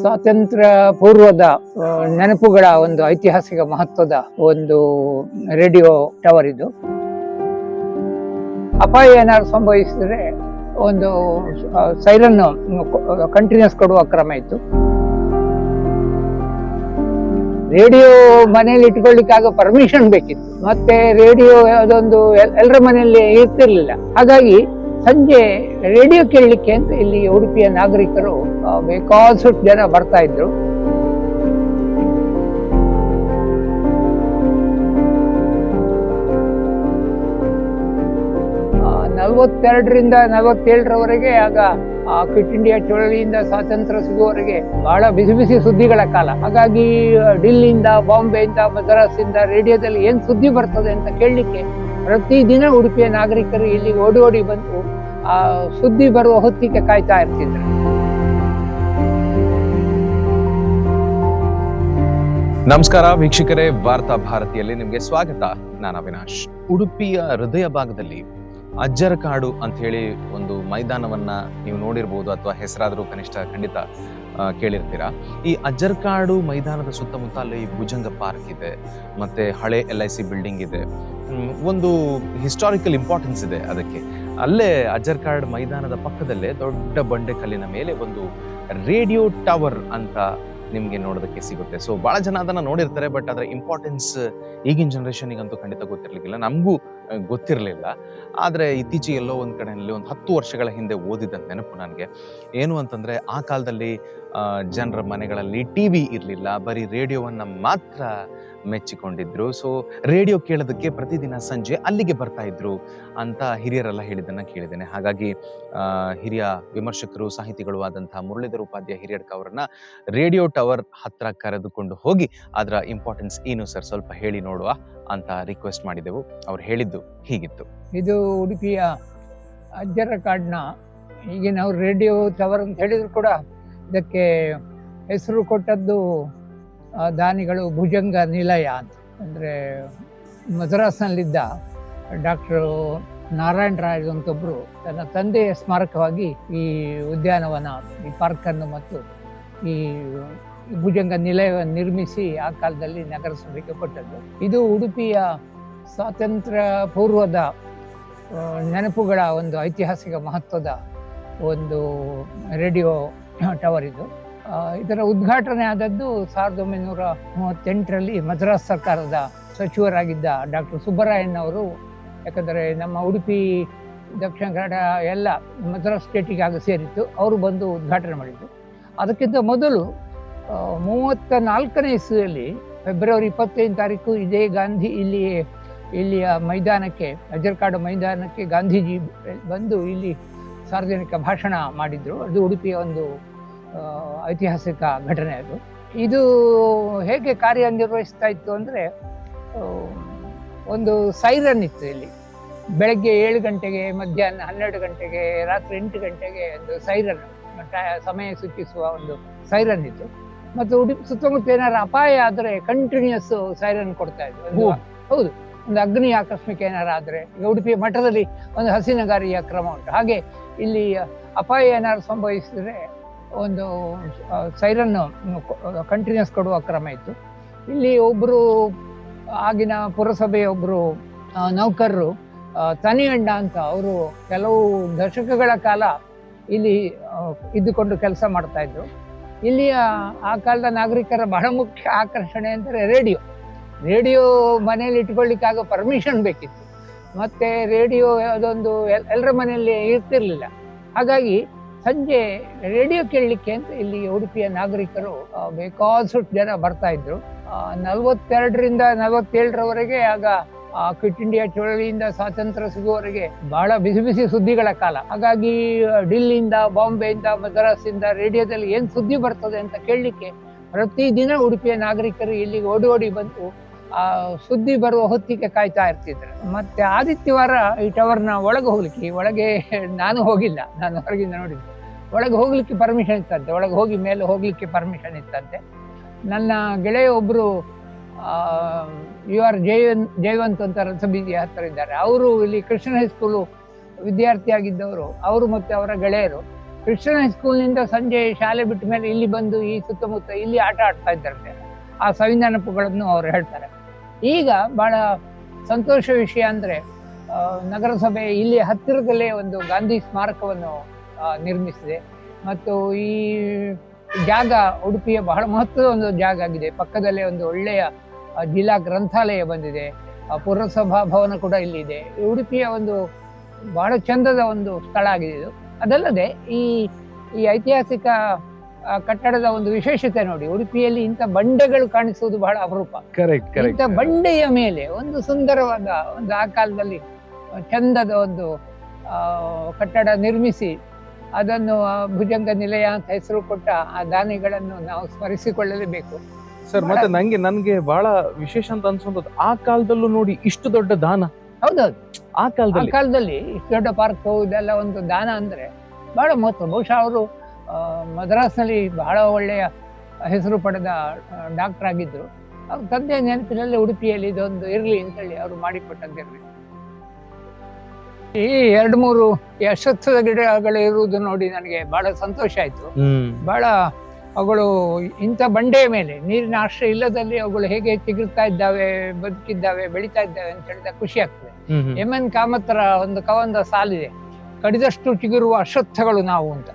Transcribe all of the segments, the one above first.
ಸ್ವಾತಂತ್ರ್ಯ ಪೂರ್ವದ ನೆನಪುಗಳ ಒಂದು ಐತಿಹಾಸಿಕ ಮಹತ್ವದ ಒಂದು ರೇಡಿಯೋ ಟವರ್ ಇದು. ಅಪಾಯ ಏನಾದ್ರು ಸಂಭವಿಸಿದ್ರೆ ಒಂದು ಸೈರನ್ ಕಂಟಿನ್ಯೂಸ್ ಕೊಡುವ ಕ್ರಮ ಇತ್ತು. ರೇಡಿಯೋ ಮನೆಯಲ್ಲಿ ಆಗ ಪರ್ಮಿಷನ್ ಬೇಕಿತ್ತು. ಮತ್ತೆ ರೇಡಿಯೋ ಅದೊಂದು ಎಲ್ಲರ ಮನೆಯಲ್ಲಿ ಇರ್ತಿರ್ಲಿಲ್ಲ. ಹಾಗಾಗಿ ಸಂಜೆ ರೇಡಿಯೋ ಕೇಳಲಿಕ್ಕೆ ಅಂತ ಇಲ್ಲಿ ಉಡುಪಿಯ ನಾಗರಿಕರು ಬೇಕಾದಷ್ಟು ಜನ ಬರ್ತಾ ಇದ್ರು. ನಲವತ್ತೆರಡರಿಂದ ನಲವತ್ತೇಳರವರೆಗೆ ಆಗ ಆ ಕ್ವಿಟ್ ಇಂಡಿಯಾ ಚಳವಳಿಯಿಂದ ಸ್ವಾತಂತ್ರ್ಯ ಸಿಗುವವರೆಗೆ ಬಹಳ ಬಿಸಿ ಬಿಸಿ ಸುದ್ದಿಗಳ ಕಾಲ. ಹಾಗಾಗಿ ಡಿಲ್ಲಿಯಿಂದ, ಬಾಂಬೆಯಿಂದ, ಮದ್ರಾಸಿಂದ, ರೇಡಿಯೋದಲ್ಲಿ ಏನು ಸುದ್ದಿ ಬರ್ತದೆ ಅಂತ ಕೇಳಲಿಕ್ಕೆ ಪ್ರತಿದಿನ ಉಡುಪಿಯ ನಾಗರಿಕರು ಇಲ್ಲಿ ಓಡಿ ಓಡಿ ಬಂದು, ಆ, ಸುದ್ದಿ ಬರುವ ಹೊತ್ತಿಗೆ ಕಾಯ್ತಾ ಇರ್ತಿದ್ರು. ನಮಸ್ಕಾರ ವೀಕ್ಷಕರೇ, ವಾರ್ತಾ ಭಾರತಿಯಲ್ಲಿ ನಿಮಗೆ ಸ್ವಾಗತ. ನಾನು ಅವಿನಾಶ್. ಉಡುಪಿಯ ಹೃದಯ ಭಾಗದಲ್ಲಿ ಅಜ್ಜರಕಾಡು ಅಂತ ಹೇಳಿ ಒಂದು ಮೈದಾನವನ್ನ ನೀವು ನೋಡಿರ್ಬೋದು ಅಥವಾ ಹೆಸರಾದರೂ ಕನಿಷ್ಠ ಖಂಡಿತ ಕೇಳಿರ್ತೀರಾ. ಈ ಅಜ್ಜರಕಾಡು ಮೈದಾನದ ಸುತ್ತಮುತ್ತ ಅಲ್ಲಿ ಭುಜಂಗ ಪಾರ್ಕ್ ಇದೆ, ಮತ್ತೆ ಹಳೆ ಎಲ್ ಐ ಸಿ ಬಿಲ್ಡಿಂಗ್ ಇದೆ. ಒಂದು ಹಿಸ್ಟಾರಿಕಲ್ ಇಂಪಾರ್ಟೆನ್ಸ್ ಇದೆ ಅದಕ್ಕೆ. ಅಲ್ಲೇ ಅಜ್ಜರ್ಕಾಡ್ ಮೈದಾನದ ಪಕ್ಕದಲ್ಲೇ ದೊಡ್ಡ ಬಂಡೆ ಕಲ್ಲಿನ ಮೇಲೆ ಒಂದು ರೇಡಿಯೋ ಟವರ್ ಅಂತ ನಿಮ್ಗೆ ನೋಡೋದಕ್ಕೆ ಸಿಗುತ್ತೆ. ಸೊ ಬಹಳ ಜನ ಅದನ್ನ ನೋಡಿರ್ತಾರೆ ಬಟ್ ಅದರ ಇಂಪಾರ್ಟೆನ್ಸ್ ಈಗಿನ ಜನ್ರೇಷನಿಗಂತೂ ಖಂಡಿತ ಗೊತ್ತಿರಲಿಕ್ಕಿಲ್ಲ. ನಮಗೂ ಗೊತ್ತಿರಲಿಲ್ಲ. ಆದ್ರೆ ಇತ್ತೀಚೆಗೆ ಎಲ್ಲೋ ಒಂದು ಕಡೆಯಲ್ಲಿ ಒಂದು ಹತ್ತು ವರ್ಷಗಳ ಹಿಂದೆ ಓದಿದ ನೆನಪು ನನಗೆ. ಏನು ಅಂತಂದ್ರೆ, ಆ ಕಾಲದಲ್ಲಿ ಜನರ ಮನೆಗಳಲ್ಲಿ ಟಿ ವಿ ಇರಲಿಲ್ಲ, ಬರೀ ರೇಡಿಯೋವನ್ನು ಮಾತ್ರ ಮೆಚ್ಚಿಕೊಂಡಿದ್ರು. ಸೊ ರೇಡಿಯೋ ಕೇಳೋದಕ್ಕೆ ಪ್ರತಿದಿನ ಸಂಜೆ ಅಲ್ಲಿಗೆ ಬರ್ತಾ ಇದ್ರು ಅಂತ ಹಿರಿಯರೆಲ್ಲ ಹೇಳಿದ್ದನ್ನು ಕೇಳಿದ್ದೇನೆ. ಹಾಗಾಗಿ ಹಿರಿಯ ವಿಮರ್ಶಕರು, ಸಾಹಿತಿಗಳು ಆದಂತಹ ಮುರಳೀಧರ ಉಪಾಧ್ಯಾಯ ಹಿರಿಯಡ್ಕ ಅವರನ್ನ ರೇಡಿಯೋ ಟವರ್ ಹತ್ರ ಕರೆದುಕೊಂಡು ಹೋಗಿ, ಅದರ ಇಂಪಾರ್ಟೆನ್ಸ್ ಏನು ಸರ್ ಸ್ವಲ್ಪ ಹೇಳಿ ನೋಡುವ ಅಂತ ರಿಕ್ವೆಸ್ಟ್ ಮಾಡಿದೆವು ಅವ್ರು ಹೇಳಿದ್ದು ಹೀಗಿತ್ತು. ಇದು ಉಡುಪಿಯ ಅಜ್ಜರ ಕಾರ್ಡ್ನ ಈಗ ನಾವು ರೇಡಿಯೋ ಟವರ್ ಅಂತ ಹೇಳಿದ್ರು ಕೂಡ ಇದಕ್ಕೆ ಹೆಸರು ಕೊಟ್ಟದ್ದು ದಾನಿಗಳು ಭುಜಂಗ ನಿಲಯ ಅಂತ. ಅಂದರೆ ಮದ್ರಾಸ್ನಲ್ಲಿದ್ದ ಡಾಕ್ಟರ್ ನಾರಾಯಣ ರಾಯ್ ಅಂತೊಬ್ಬರು ತನ್ನ ತಂದೆಯ ಸ್ಮಾರಕವಾಗಿ ಈ ಉದ್ಯಾನವನ, ಈ ಪಾರ್ಕನ್ನು ಮತ್ತು ಈ ಭುಜಂಗ ನಿಲಯವನ್ನು ನಿರ್ಮಿಸಿ ಆ ಕಾಲದಲ್ಲಿ ನಗರಸಭೆಗೆ ಕೊಟ್ಟದ್ದು. ಇದು ಉಡುಪಿಯ ಸ್ವಾತಂತ್ರ್ಯ ಪೂರ್ವದ ನೆನಪುಗಳ ಒಂದು ಐತಿಹಾಸಿಕ ಮಹತ್ವದ ಒಂದು ರೇಡಿಯೋ ಟವರ್ ಇದು. ಇದರ ಉದ್ಘಾಟನೆ ಆದದ್ದು ಸಾವಿರದ ಒಂಬೈನೂರ ಮೂವತ್ತೆಂಟರಲ್ಲಿ ಮದ್ರಾಸ್ ಸರ್ಕಾರದ ಸಚಿವರಾಗಿದ್ದ ಡಾಕ್ಟರ್ ಸುಬ್ಬರಾಯನ್ ಅವರು ಯಾಕಂದರೆ ನಮ್ಮ ಉಡುಪಿ, ದಕ್ಷಿಣ ಕನ್ನಡ ಎಲ್ಲ ಮದ್ರಾಸ್ ಸ್ಟೇಟಿಗೆ ಆಗ ಸೇರಿತ್ತು. ಅವರು ಬಂದು ಉದ್ಘಾಟನೆ ಮಾಡಿದ್ದು ಅದಕ್ಕಿಂತ ಮೊದಲು ಮೂವತ್ತ ನಾಲ್ಕನೇ ಇಸ್ವಿಯಲ್ಲಿ ಫೆಬ್ರವರಿ ಇಪ್ಪತ್ತೈದು ತಾರೀಕು ಇದೇ ಗಾಂಧಿ ಇಲ್ಲಿ ಇಲ್ಲಿಯ ಮೈದಾನಕ್ಕೆ, ಅಜರ್ಕಾಡು ಮೈದಾನಕ್ಕೆ ಗಾಂಧೀಜಿ ಬಂದು ಇಲ್ಲಿ ಸಾರ್ವಜನಿಕ ಭಾಷಣ ಮಾಡಿದ್ರು. ಅದು ಉಡುಪಿಯ ಒಂದು ಐತಿಹಾಸಿಕ ಘಟನೆ ಅದು. ಇದು ಹೇಗೆ ಕಾರ್ಯನಿರ್ವಹಿಸ್ತಾ ಇತ್ತು ಅಂದರೆ ಒಂದು ಸೈರನ್ ಇತ್ತು ಇಲ್ಲಿ. ಬೆಳಗ್ಗೆ ಏಳು ಗಂಟೆಗೆ ಮಧ್ಯಾಹ್ನ ಹನ್ನೆರಡು ಗಂಟೆಗೆ ರಾತ್ರಿ ಎಂಟು ಗಂಟೆಗೆ ಒಂದು ಸೈರನ್ ಸಮಯ ಸೂಚಿಸುವ ಒಂದು ಸೈರನ್ ಇತ್ತು. ಮತ್ತು ಉಡುಪಿ ಸುತ್ತಮುತ್ತ ಏನಾದ್ರು ಅಪಾಯ ಆದರೆ ಕಂಟಿನ್ಯೂಸ್ ಸೈರನ್ ಕೊಡ್ತಾ ಇದ್ರು. ಹೌದು. ಒಂದು ಅಗ್ನಿ ಆಕಸ್ಮಿಕ ಏನಾರಾದರೆ ಈಗ ಉಡುಪಿ ಮಠದಲ್ಲಿ ಒಂದು ಹಸಿನಗಾರಿಯ ಕ್ರಮ ಉಂಟು. ಹಾಗೆ ಇಲ್ಲಿ ಅಪಾಯ ಏನಾದ್ರು ಸಂಭವಿಸಿದ್ರೆ ಒಂದು ಸೈರನ್ನು ಕಂಟಿನ್ಯೂಸ್ ಕೊಡುವ ಕ್ರಮ ಇತ್ತು. ಇಲ್ಲಿ ಒಬ್ಬರು ಆಗಿನ ಪುರಸಭೆಯ ಒಬ್ಬರು ನೌಕರರು ತನಿ ತನಿಯಣ್ಣ ಅಂತ ಅವರು ಕೆಲವು ದಶಕಗಳ ಕಾಲ ಇಲ್ಲಿ ಇದ್ದುಕೊಂಡು ಕೆಲಸ ಮಾಡ್ತಾ ಇದ್ರು. ಇಲ್ಲಿಯ, ಆ ಕಾಲದ ನಾಗರಿಕರ ಬಹಳ ಮುಖ್ಯ ಆಕರ್ಷಣೆ ಅಂದರೆ ರೇಡಿಯೋ. ರೇಡಿಯೋ ಮನೆಯಲ್ಲಿ ಆಗೋ ಪರ್ಮಿಷನ್ ಬೇಕಿತ್ತು. ಮತ್ತೆ ರೇಡಿಯೋ ಅದೊಂದು ಎಲ್ಲರ ಮನೆಯಲ್ಲಿ ಇರ್ತಿರ್ಲಿಲ್ಲ. ಹಾಗಾಗಿ ಸಂಜೆ ರೇಡಿಯೋ ಕೇಳಲಿಕ್ಕೆ ಅಂತ ಇಲ್ಲಿ ಉಡುಪಿಯ ನಾಗರಿಕರು ಬೇಕಾದಷ್ಟು ಜನ ಬರ್ತಾ ಇದ್ರು. ನಲ್ವತ್ತೆರಡರಿಂದ ನಲವತ್ತೇಳರವರೆಗೆ ಆಗ ಕ್ವಿಟ್ ಇಂಡಿಯಾ ಚಳವಳಿಯಿಂದ ಸ್ವಾತಂತ್ರ್ಯ ಸಿಗುವವರೆಗೆ ಬಹಳ ಬಿಸಿ ಬಿಸಿ ಸುದ್ದಿಗಳ ಕಾಲ. ಹಾಗಾಗಿ ಡಿಲ್ಲಿಯಿಂದ, ಬಾಂಬೆಯಿಂದ, ಮದ್ರಾಸಿಂದ ರೇಡಿಯೋದಲ್ಲಿ ಏನು ಸುದ್ದಿ ಬರ್ತದೆ ಅಂತ ಕೇಳಲಿಕ್ಕೆ ಪ್ರತಿದಿನ ಉಡುಪಿಯ ನಾಗರಿಕರು ಇಲ್ಲಿಗೆ ಓಡಿ ಓಡಿ ಬಂದು ಆ ಸುದ್ದಿ ಬರುವ ಹೊತ್ತಿಗೆ ಕಾಯ್ತಾ ಇರ್ತಿದ್ರು. ಮತ್ತೆ ಆದಿತ್ಯವಾರ ಈ ಟವರ್ನ ಒಳಗೆ ಹೋಗ್ಲಿಕ್ಕೆ, ಒಳಗೆ ನಾನು ಹೋಗಿಲ್ಲ, ನಾನು ಹೊರಗಿಂದ ನೋಡಿದ್ದೆ. ಒಳಗೆ ಹೋಗ್ಲಿಕ್ಕೆ ಪರ್ಮಿಷನ್ ಇತ್ತಂತೆ, ಒಳಗೆ ಹೋಗಿ ಮೇಲೆ ಹೋಗ್ಲಿಕ್ಕೆ ಪರ್ಮಿಷನ್ ಇತ್ತಂತೆ. ನನ್ನ ಗೆಳೆಯ ಒಬ್ರು ಯು ಆರ್ ಜಯನ್, ಜಯವಂತ್ ಅಂತ ರಸಬೀದಿ ಹತ್ತಿರ ಇದ್ದಾರೆ. ಅವರು ಇಲ್ಲಿ ಕೃಷ್ಣ ಹೈಸ್ಕೂಲು ವಿದ್ಯಾರ್ಥಿಯಾಗಿದ್ದವರು. ಅವರು ಮತ್ತೆ ಅವರ ಗೆಳೆಯರು. ಕೃಷ್ಣ ಹೈಸ್ಕೂಲ್ನಿಂದ ಸಂಜೆ ಶಾಲೆ ಬಿಟ್ಟ ಮೇಲೆ ಇಲ್ಲಿ ಬಂದು ಈ ಸುತ್ತಮುತ್ತ ಇಲ್ಲಿ ಆಟ ಆಡ್ತಾ ಇದ್ದಾರೆ ಆ ಸವಿ ನೆನಪುಗಳನ್ನು ಅವ್ರು ಹೇಳ್ತಾರೆ. ಈಗ ಬಹಳ ಸಂತೋಷ ವಿಷಯ ಅಂದ್ರೆ ನಗರಸಭೆ ಇಲ್ಲಿ ಹತ್ತಿರದಲ್ಲೇ ಒಂದು ಗಾಂಧಿ ಸ್ಮಾರಕವನ್ನು ನಿರ್ಮಿಸಿದೆ. ಮತ್ತು ಈ ಜಾಗ ಉಡುಪಿಯ ಬಹಳ ಮಹತ್ವದ ಒಂದು ಜಾಗ ಆಗಿದೆ. ಪಕ್ಕದಲ್ಲೇ ಒಂದು ಒಳ್ಳೆಯ ಜಿಲ್ಲಾ ಗ್ರಂಥಾಲಯ ಬಂದಿದೆ. ಪುರಸಭಾ ಭವನ ಕೂಡ ಇಲ್ಲಿದೆ ಉಡುಪಿಯ ಒಂದು ಬಹಳ ಚಂದದ ಒಂದು ಸ್ಥಳ ಆಗಿದೆ ಇದು. ಅದಲ್ಲದೆ ಈ ಈ ಐತಿಹಾಸಿಕ ಕಟ್ಟಡದ ಒಂದು ವಿಶೇಷತೆ ನೋಡಿ ಉಡುಪಿಯಲ್ಲಿ ಇಂಥ ಬಂಡೆಗಳು ಕಾಣಿಸುವುದು ಬಹಳ ಅಪರೂಪ. ಕರೆಕ್ಟ್ ಇಂಥ ಬಂಡೆಯ ಮೇಲೆ ಒಂದು ಸುಂದರವಾದ ಒಂದು ಆ ಕಾಲದಲ್ಲಿ ಚಂದದ ಒಂದು ಕಟ್ಟಡ ನಿರ್ಮಿಸಿ ಅದನ್ನು ಭುಜಂಗ ನಿಲಯ ಅಂತ ಹೆಸರು ಕೊಟ್ಟ ಆ ದಾನಿಗಳನ್ನು ನಾವು ಸ್ಮರಿಸಿಕೊಳ್ಳಲೇಬೇಕು. ಸರ್ ಮತ್ತೆ ನಂಗೆ ನನ್ಗೆ ಬಹಳ ವಿಶೇಷ ಅಂತ ಅನ್ಸೋದು ಆ ಕಾಲದಲ್ಲೂ ನೋಡಿ ಇಷ್ಟು ದೊಡ್ಡ ದಾನ. ಹೌದೌದು. ಆ ಆ ಕಾಲದಲ್ಲಿ ಕಾಲದಲ್ಲಿ ಇಷ್ಟು ದೊಡ್ಡ ಪಾರ್ಕ್ ಇದೆಲ್ಲ ಒಂದು ದಾನ ಅಂದ್ರೆ ಬಹಳ ಮಹತ್ವ. ಬಹುಶಃ ಅವರು ಮದ್ರಾಸ್ನಲ್ಲಿ ಬಹಳ ಒಳ್ಳೆಯ ಹೆಸರು ಪಡೆದ ಡಾಕ್ಟರ್ ಆಗಿದ್ರು. ಅವ್ರ ತಂದೆ ನೆನಪಿನಲ್ಲಿ ಉಡುಪಿಯಲ್ಲಿ ಇದೊಂದು ಇರಲಿ ಅಂತೇಳಿ ಅವರು ಮಾಡಿಕೊಟ್ಟದ್ದಿರಲಿ ಈ ಎರಡು ಮೂರು ಯಶಸ್ಸದ ಗಿಡಗಳು ಇರುವುದು ನೋಡಿ ನನಗೆ ಬಹಳ ಸಂತೋಷ ಆಯ್ತು. ಬಹಳ ಅವುಗಳು ಇಂಥ ಬಂಡೆಯ ಮೇಲೆ ನೀರಿನ ಆಶ್ರಯ ಇಲ್ಲದಲ್ಲಿ ಅವುಗಳು ಹೇಗೆ ಚಿಗುರ್ತಾ ಇದ್ದಾವೆ ಬದುಕಿದ್ದಾವೆ ಬೆಳೀತಾ ಇದ್ದಾವೆ ಅಂತ ಹೇಳಿದ ಖುಷಿ ಆಗ್ತದೆ. ಹ್ಮ್ ಹ್ಮ್. ಎಂ ಎನ್ ಕಾಮತ್ರ ಒಂದು ಕವಂದ ಸಾಲಿದೆ. ಕಡಿದಷ್ಟು ಚಿಗುರುವ ಅಶ್ವತ್ಥಗಳು ನಾವು ಅಂತ.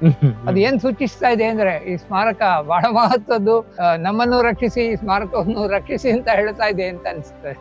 ಅದು ಏನ್ ಸೂಚಿಸ್ತಾ ಇದೆ ಅಂದ್ರೆ ಈ ಸ್ಮಾರಕ ಬಹಳ ಮಹತ್ವದ್ದು ನಮ್ಮನ್ನು ರಕ್ಷಿಸಿ ಈ ಸ್ಮಾರಕವನ್ನು ರಕ್ಷಿಸಿ ಅಂತ ಹೇಳ್ತಾ ಇದೆ ಅಂತ ಅನಿಸ್ತದೆ